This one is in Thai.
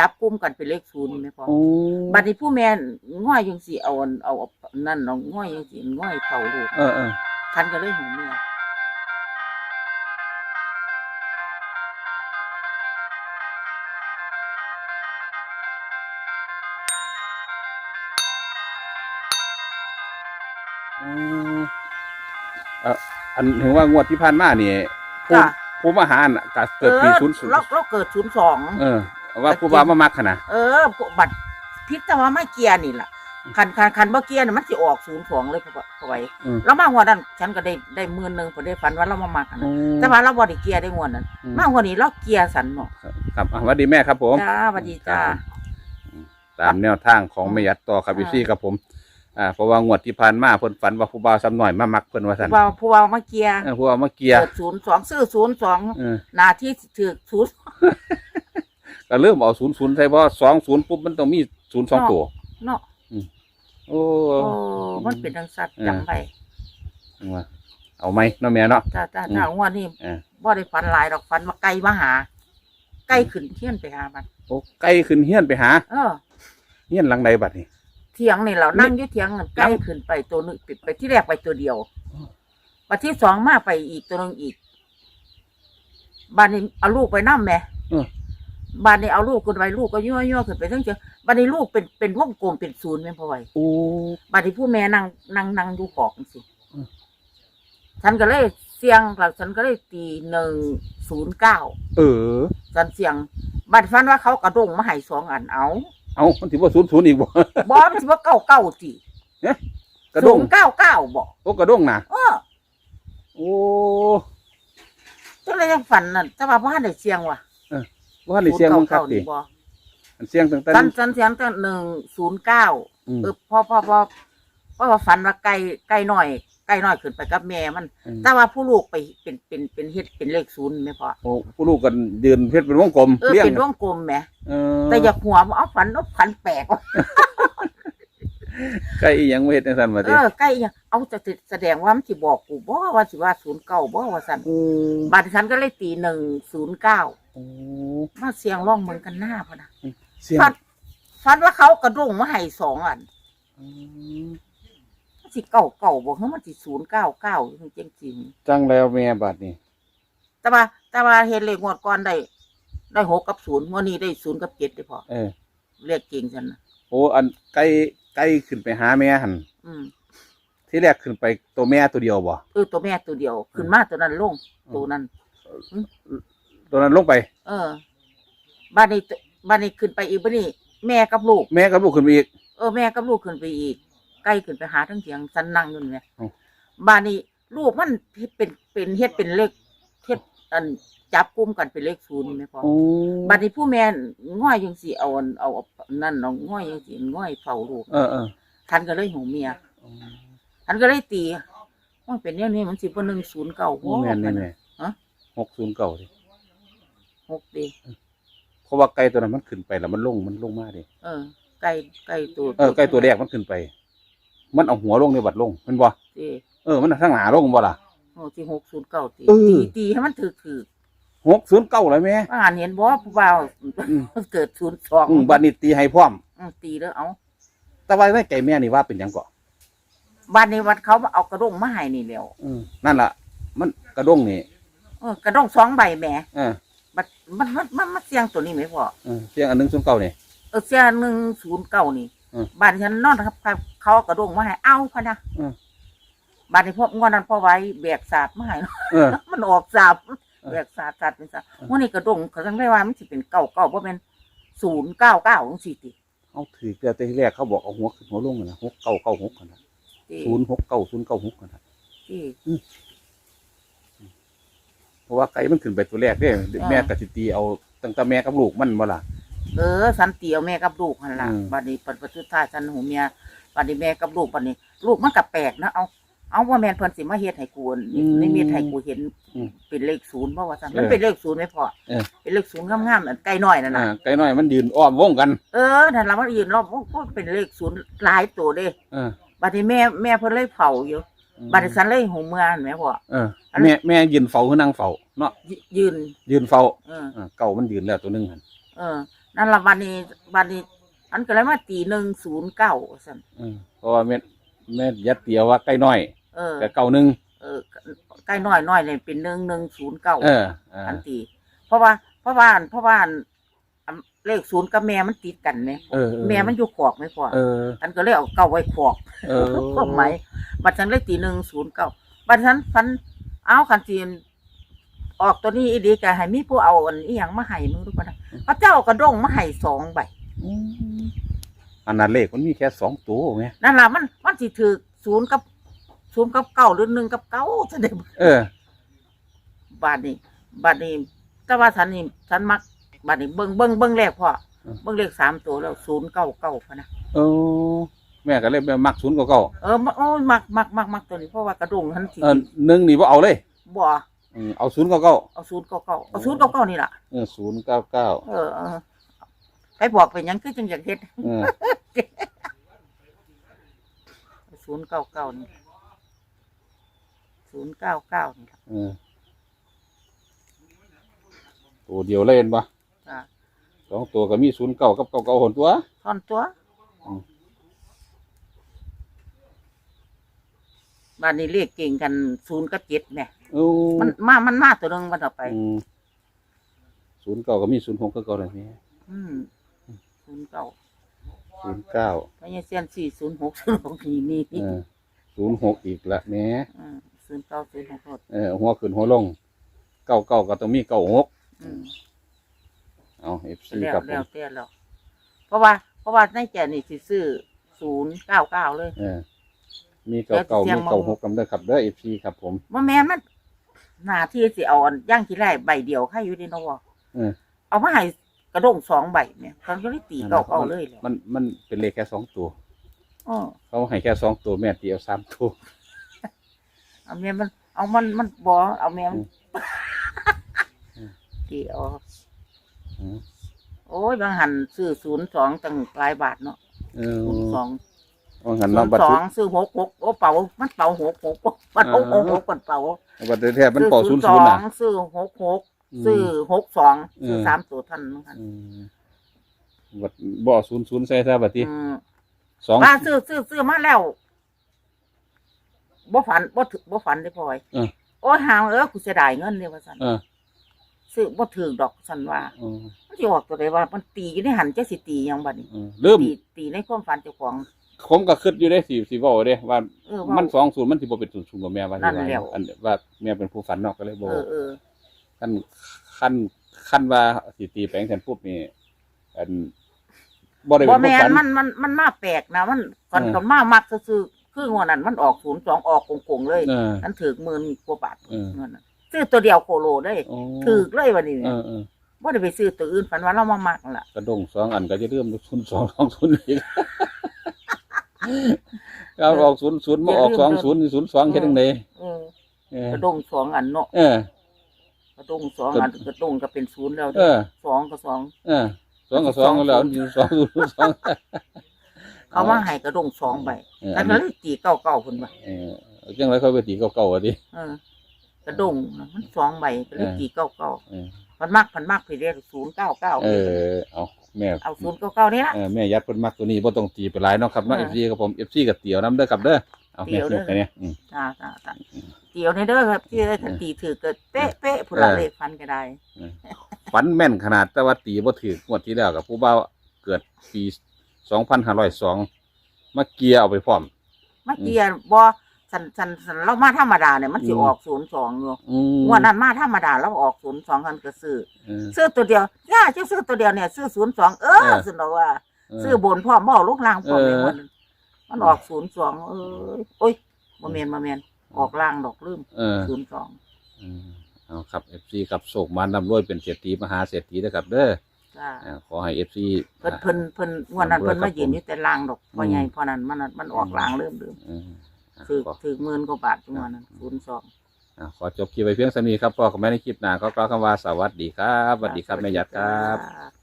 จับกลุ่มกันเป็นเลขศูนย์แม่พ่อโอ้บัดนี้ผู้แม่ง่อยจังสิเอาอันเอาเอานั่นเอาง่อยจังสิง่อยเฝ้าลูกเออเออฉันก็เลยหูเมียอืมเอ่ออันถึงว่างวดที่ผ่านมานี่ผู้จ้ะผู้มาหาน่ะก็เกิดปีศูนย์ศูนย์เราเราเกิดศูนย์สอง เออ ว่าผู้บ่าวมามักขนาดเออพวกบัตรพิษแต่ว่าไม่เกียร์นี่ล่ะคันคันคันบ่เกียร์น่ะมันสิออกศูนย์สองเลยพ่อพ่อไว้อืมแล้วมาหัวนั้นฉันก็ได้ได้หมื่นหนึงพอได้ฝันว่าเรามามักอันนั้นแต่ว่าเราบ่ได้เกียร์ได้งวดนั้นอืมมาหัวนี้เราเกียร์สันเนาะครับอะสวัสดีแม่ครับผมจ้าสวัสดีจ้าตามแนวทางของแม่ยัดต่อครับอ่าพี่ซี่ครับผมอ่าเพราะว่างวดที่ผ่านมาเพิ่นฝันว่าผู้บ่าวซ้ำหน่อยมามักเพิ่นว่าซั่นผู้ว่าผู้ว่ามาเกียร์เออผู้บ่าวมาเกียร์เกิดศูนย์สองซื้อศูนย์สองเออหนาที่ถือศูนย์ ก็เริ่มเอาศูนย์ศูนย์ใส่เพราะสองศูนย์ปุ๊บมันต้องมีศูนย์สองตัวเนาะโอ้โอ้มันเป็นดังสัตว์เออจำไปว่าเอาไหมเนาะแม่เนาะจ้าจ้าอืมจ้างวดนี้เออบ่ได้ฝันหลายดอกฝันว่าไก่มาหา ไก่ขึ้นเทียนไปหามันโอ้ไกลขึ้นเฮียนไปหาเออ เฮียนหลังใดบัดนี้เถียงนี่เรานั่งอยู่เถียงกันใกล้ขึ้นไปตัวหนึงปิดไปที่แรกไปตัวเดียวอ๋อบัดที่สองมาไปอีกตัวหนึงอีกบ้านนี้เอาลูกไปนั่มแม่เออ บ้านนี้เอาลูกขึ้นไปลูกก็ยั่วยั่วขึ้นไปทั้งเจ้าบ้านนี้ลูกเป็นเป็นวงกลมเป็นศูนย์แม่นพอไหวโอ้บ้านนี้ผู้แม่นั่งนั่งนั่งดูขอกสิอืมฉันก็เลยเสียงหลังฉันก็เลยตีหนึ่งศูนย์เก้าเออ ฉันเสียงบัดฟันว่าเขากระดงมาให้สองอันเอาเอามันถือว่าศูนย์ศูนย์อีกบ่บอมันสิว่าเก้าเก้าสิกระด้ศูงนย์เก้าเก้าบอกโอ้กระด้งน่ะเออโอ้ จังเลยยังฝันนั่นแต่ว่าพ่อได้เสียงว่ะ ว่าได้เสียงมันครับ099ดินี่บ่อันเสียงตั้งแต่ฉันฉันเสียงตั้งหนึ่งศูนย์เก้าอืม เออพ่อพ่อพ่อพ่อว่าฝันว่าไก่ไก่น้อยไก่น้อยขึ้นไปกับแม่มัน อืม แต่ว่าผู้ลูกไปเป็นเป็นเป็นเฮ็ดเป็นเลขศูนย์ไหมพ่อโอ้ผู้ลูกกันยืนเพชรเป็นวงกลมเออเลี้ยงเป็นวงกลมแหมเออแต่อย่าหัวมันเอาฝันเอาฝันแปลกว่ะใกล้อีหยังบ่เฮ็ดจังซั่นบัดเอนี้อไก่เนี่ยเอาจะติดแสดงว่ามันสิบอกกูบ่ว่าสิว่าศูนย์เก้าบ่ว่าสั่นโอ้บัดฉันก็เลยตีหนึ่งศูนย์เก้าโอ้มาเสียงร้องเหมือนกันหน้าพอนะเสียงฝันฝันว่าเขากระดงมาให้สองอันอืมมันสิเก่าเก่าบอกว่ามันสิศูนย์เก้าเก้าจริงจริงจังแล้วแม่บัดนี้ๆแต่ว่าแต่ว่าเห็นเลขงวดก่อนได้ได้หกกับศูนย์งวดนี้ได้ศูนย์กับเจ็ดได้พอเออ เรียกเก่งฉันนะโอ้ อันใกล้ใกล้ขึ้นไปหาแม่หั่นอืมที่แรกขึ้นไปตัวแม่ตัวเดียวบ่ เออตัวแม่ตัวเดียว ขึ้นมาตัวนั้นลงตัวนั้น ตัวนั้นลงไป เออบ้านนี้บ้านนี้ขึ้นไปอีกบ้านนี้ แม่กับลูก แม่กับลูกขึ้นไปอีก เออแม่กับลูกขึ้นไปอีก ใกล้ขึ้นไปหาทั้งเสียงสันนั่งอยู่นี่อ๋อ บ้านนี้ลูกมันเฮ็ดเป็นเป็นเฮ็ดเป็นเลขเฮ็ดอันจับกลุ่มกันเป็นเลขศูนย์ไหมพ่อโอ้บัดนี้ผู้แม่ง่อยยังสิเอาอันเอาเอานั่นเนาะง่อยยังสิง่อยเฝ้าลูกเออเออท่านก็เลยหูเมียท่านก็เลยตีว่าเป็นอย่างนี้มันสิบ่หนึ่งศูนย์เก้าโอ้แม่นแน่แน่ฮะ หกศูนย์เก่าดิ หกดีเพราะว่าไก่ตัวนั้นมันขึ้นไปแล้วมันลงมันลงมาดิเออ ไก่ไก่ตัวเออไก่ตัวแรกมันขึ้นไป มันเอาหัวลงในบัดลงแมันบ่ตีเออ มันทั้งหนาลงบ่ล่ะ โอ้ที่หกศูนย์เก้าตีเออ ตีตีให้มันถือถือหกศูนย์เก้าเลยแม่ ว่าอ่านเห็นบ่ผู้บ่าวอืมเกิดศูนย์สองอืมบัดนี้ตีให้พร้อม อืมตีแล้วเอาแต่ว่าในไก่แม่นี่ว่าเป็นหยังเก็บ้านนี้วัดเขามาเอากระด้งมาให้นี่แล้วอืมนั่นล่ะ มันกระด้งนี่เออกระด้งสองใบแหมเออ บัดมันมันมันมันเสียงตัวนี้ไหมพ่อเออเสียงอันหนึงศูนย์เก้านี่เออเสียหนึ่งศูนย์เก้านี่อืมบ้านฉันนอนครับครับเขาเอากระด้งมาให้เอาพะนะอืมบ้านนี้พวกงวดนั้นพ่อไว้แบกศาสตร์มาให้ เออ มันออกสาบออแบกศาสตร์ศาสตร์เป็นศาสตร์เออ วันนี้กระด้งเขาตั้งได้ว่ามันสิเป็นเก้าเก้าเพราะเป็นศูนย์เก้าเก้าของสี่ติเอาถือเกลือแต่ที่แรกเขาบอกเอาหัวขึ้นหัวลงนะหกเก้าเก้าหกนะที่ศูนย์หกเก้าศูนย์เก้าหกนะ ที่เพ ราะว่าไก่มันขึ้นไปตัวแรกเด้อ่าแม่กะสิตีเอาตั้งแต่แม่กับลูกมันบ่ล่ะ เออสันเตียวแม่กับลูกหันละอืม บัดนี้ปัจจุบันฉันหูเมียบัดนี้แม่กับลูกบัดนี้ ลูกมันกับแปลกนะเอาเอาว่าแม่นเพิ่นสิมาเฮ็ดให้กูนี่ในเมียให้กูเห็นอืมเป็นเลขศูนย์เพราะว่าซั่นเออมันเป็นเลขศูนย์ไหมพ่อเออ เป็นเลขศูนย์งามๆนั่นไก่น้อยนั่นอ่าน่ะไก่น้อยมันยืนอ้อมวงกัน เออนั่นละมันยืนรอบพวกเป็นเลขศูนย์หลายตัวเด้ เออ บัดนี้แม่แม่เพิ่นเลยเผาอยู่ บัดนี้ฉันเลยหูเมือนั่นแหมพ่อ เออแม่แม่ยืนเฝ้าคือนางเฝ้าเนาะยยืน ยืนเฝ้าเออ เออเก่ามันยืนแล้วตัวหนึงหั่นเออ นั่นละวันนี้วันนี้อันก็เลยมาตีหนึ่งศูนย์เก้าสั่นอืมเพราะว่าแม่แม่ยัดเตียวว่าใกล้น้อยเออ แต่เก่าหนึ่งเออใกล้น้อยน้อยเนี่ยเป็นหนึ่งหนึ่งศูนย์เก้าเอออ่าอันตีเพราะว่าเพราะว่าเพราะว่าอัน เลขศูนย์กับแม่มันติดกันไหมเออเออ แม่มันอยู่ขอกไหมพ่อเอออันก็เลยเอาเก้าไว้ขอกเออ ก็หมายบัดฉันเลขตีหนึ่งศูนย์เก้าบัดฉันฟันเอาคันจีนออกตัวนี้อีดีก็ให้มีผู้เอาอันอีหยังมาให้มึงรู้ป่ะนะพระเจ้าเอากระด้งมาให้สองใบอืมอันนั้นเลขมันมีแค่สองตัวไงนั่นล่ะมันมันสิถือศูนย์กับศูนย์กับเก้าหรือหนึ่งกับเก้าจะได้ เออ บาดนี้บาดนี้แต่ว่าฉันนี่ฉันมัก บาดนี้เบิ้งเบิ้งเบิ้งเลขพ่ออืมเบิ้งเลขสามตัวแล้วศูนย์เก้าเก้าพะนะเออแม่ก็เลยไปมักศูนย์เก่าเออมักโอ้ยมักมักมักมักตัวนี้เพราะว่ากระดงทันทีๆเออหนึ่งนี่ว่าเอาเลยบ่อืมเอาศูนย์เก่าเอาศูนย์เก้าเก้าเอาศูนย์เก้าเก้านี่ล่ะๆเออศูนย์เก้าเก้าเออเออไปบอกไปหยังคือจังอยากเฮ็ดเออศูนย์เก้าเก้านี่ศูนย์เก้าเก้านี่ล่ะเออตัวเดียวเล่นปะจ้ะ สองตัวก็มีศูนย์เก้ากับเก้าเก้าหนตัวท่อนตัวอืม บ้านนี้เลขเก่งกันศูนย์กับเจ็ดเนี่ยโอ้มันมามันมาตัวหนึงมันเอาไป ศูนย์เก้าก็มีศูนย์หกก็เก้าเลยนี่อืมศูนย์เก้าศูนย์เก้าพญาเซียนสี่ศูนย์หกศูนย์หกนี่มีเออศูนย์หกอีกละแหม่ศูนย์เก้าศูนย์หกหกเออหัวขึ้นหัวลงเก้าเก้าก็ต้องมีเก้าหกอืม เอาเอฟซีแล้วครับผแล้วมแต่แล้วเพราะว่า เพราะว่าในแจนี่สิซื้อศูนย์เก้าเก้าเลย เออมีเก้าเก้าแล้วที่เสียมีงมาเก้าหกกำเด้อครับเด้อเอฟซีครับผม ว่าแม่นมันหน้าที่สิเอาอันย่างที่ไรใบเดียวให้อยู่ในนวเออ เอามาให้กระดงสองใบเนี่ยเขาก็เลยตีเก้าเก้าเลยแหละมันมันเป็นเลขแค่สองตัว อ๋อเขาให้แค่สองตัวแม่ตีเอาสามตัว เอาแม่มัน เอามันมันบอเอาแม่มันอืม ตีเอาอืม โอ้ยบางหันซื้อศูนย์สองตั้งหลายบาทเนาะเออศูนย์สองว่างั้นศูเนาะนย์บัตรสองซื้อหกหกโอ้เป๋ามันเป๋าหกหกมันหกหกหกมันเป๋าบัตรแท้มันเป่าศูนย์สศูอนย์น่ะงซื้อหกหกซื้อหกสองซื้อเออสามตัวท่านมั้งคันอืมบัตรบ่ศูนย์ศูนย์ใส่ซะบัตรที่อืม สอง ว่าซื้อซื้อซื้อมาแล้วบ่ฝันบ่ถึกบ่ฝันได้พลอยเออ โอ้ยหางเออกูเสียดายเงินเลยว่าซั่นเออ ซื้อบ่ถึกดอกซั่นว่าเออมันสิออกตัวใดว่า มันตีอยู่ในหันจักสิตีหยังบัดนี้เออลืมตีตีในความฝันเจ้าของ ผมก็คิดอยู่ได้สิสิบอกเด้ว่า เออว่ามันสองศูนย์มันสิบ่เป็นศูนย์ศูนย์กับแม่ว่านั่นแหละอันว่าแม่เป็นผู้ฝันเนอกก็เลยบอเอกอเออขั้นขั้นขั้นว่าสิตีแปลงแทนปุ๊บนี่อันบ่ได้เป็บ่นผู้แม่นฝัน มันมันมันมาแปลกนะมันฝันเออกับมามักซื่อๆคืองวดนั้นมันออก02ออกโกงๆเลย เออมันถึกหมื่นกว่าบาทเออ เงินน่ะ ซื้อตัวเดียวโคโลได้โอ้ถึกเลยวันนี้เออเออบ่ได้ไปซื้อตัวอื่นฝันว่าเรามามักนั่นล่ะกระดงสองอันก็จะเริ่มศูนย์สองสองศูนย์อีกเอาออกศูนย์ศูนย์มาออกสองศูนย์ศูนย์สองแค่นึงเลยเออเออกระดงสองอันเนาะเออ กระดงสองอันกระดงก็เป็นศูนย์แล้วเออ สองก็สอง เออสองกับสองก็แล้วสองศูนย์สอง เขามาให้กระดงสองใบเออแล้วก็เลยตีเก้าเก้าพุ่นว่าเออจังไรเขาไปตีเก่าๆอะดิเออก ระดงน่ะมันสองใบก็เลยเออตีเก้าเก้าเออมันมักมันมักไปเรียกศูนย์เก้าเก้าเออเอาแม่เอาศูนย์เก้าเก้านี่ละ เออแม่ยัดเพิ่นมักตัวนี้บ่ต้องตีไปหลายเนาะครับเนาะ เอเออฟซีกับผมเอฟซีกับเตี๋ยวน้ำเด้อครับเด้อเอาเตี๋แม่ยวเด้อยกไปเนี่ยอืม จ้าจ้าจ้าเดี๋ยวในเด้อครับที่ถ้าตีถือก็เป๊ะเป๊ะผู้ละเออ เลขฟันก็ได้ ฝันแม่นขนาดแต่ว่าตีบ่ถืองวดที่แล้วกับผู้เบาเกิดปี 2502มาเกียร์เอาไปพร้อมเมื่อกี้บ่ สันสันสันเรามาธรรมดาเนี่ยมันสิอืมออกศูนย์สองอยู่อืม งวดนั้นมาธรรมดาแล้วออกศูนย์สองกันก็ซื้อเออซื้อตัวเดียวย่าจะซื้อตัวเดียวเนี่ยซื้อศูนย์สองเอเอออสุดแล้วว่าเออซื้อบนพร้อมบ่เอาลูกล่างพร้อมเออ เลยมันมันออกศูนย์สองเออโอ้ยบ่แมนบ่แมนออกล่างดอกลืมเออศูนย์สองอืมเอาครับเอฟซีครับโศกมานนำรวยเป็นเศรษฐีมหาเศรษฐีนะครับเด้อจ้า อ่าขอให้เอฟซี เพิ่นเพิ่นเพิ่นงวดนั้นครับเพิ่นมายืนผมอยู่แต่ล่างดอกพออืมใหญ่พอนั้นมันมันออกล่างเริ่มลืม ถือถือหมื่นกว่าบาทจังหวะนั้นศูนย์สองอ่าขอจบคลิปไปเพียงเท่านี้ครับพ่อกับแม่ในคลิปหน้าก็กล่าวคำว่าสวัสดีครับสวัสดีครับแม่หยัดครับจ้า